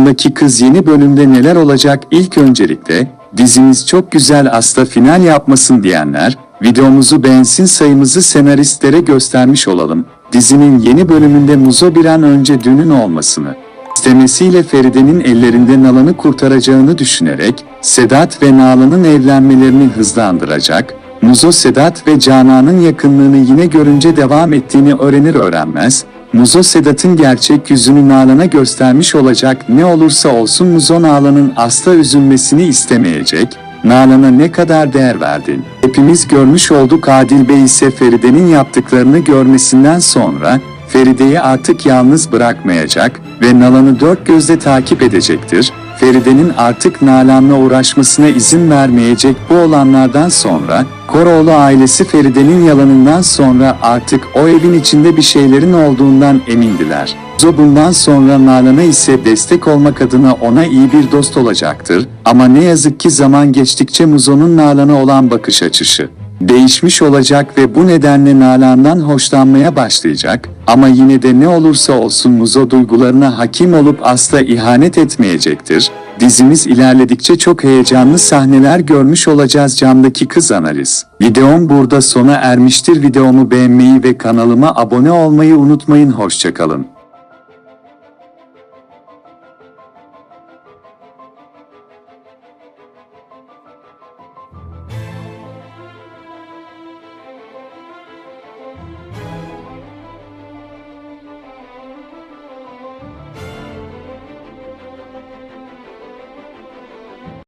Camdaki Kız yeni bölümde neler olacak ilk öncelikle, dizimiz çok güzel asla final yapmasın diyenler, videomuzu beğensin sayımızı senaristlere göstermiş olalım. Dizinin yeni bölümünde Muzo bir an önce düğünün olmasını, istemesiyle Feride'nin ellerinden Nalan'ı kurtaracağını düşünerek, Sedat ve Nalan'ın evlenmelerini hızlandıracak, Muzo Sedat ve Canan'ın yakınlığını yine görünce devam ettiğini öğrenir öğrenmez, Muzo Sedat'ın gerçek yüzünü Nalan'a göstermiş olacak ne olursa olsun Muzo Nalan'ın asla üzülmesini istemeyecek, Nalan'a ne kadar değer verdin. Hepimiz görmüş olduk Adil Bey ise Feride'nin yaptıklarını görmesinden sonra, Feride'yi artık yalnız bırakmayacak ve Nalan'ı dört gözle takip edecektir. Feride'nin artık Nalan'la uğraşmasına izin vermeyecek bu olanlardan sonra, Koroğlu ailesi Feride'nin yalanından sonra artık o evin içinde bir şeylerin olduğundan emindiler. Zo bundan sonra Nalan'a ise destek olmak adına ona iyi bir dost olacaktır. Ama ne yazık ki zaman geçtikçe Muzo'nun Nalan'a olan bakış açısı değişmiş olacak ve bu nedenle Nalan'dan hoşlanmaya başlayacak. Ama yine de ne olursa olsun Muzo duygularına hakim olup asla ihanet etmeyecektir. Dizimiz ilerledikçe çok heyecanlı sahneler görmüş olacağız camdaki kız analiz. Videom burada sona ermiştir. Videomu beğenmeyi ve kanalıma abone olmayı unutmayın. Hoşçakalın.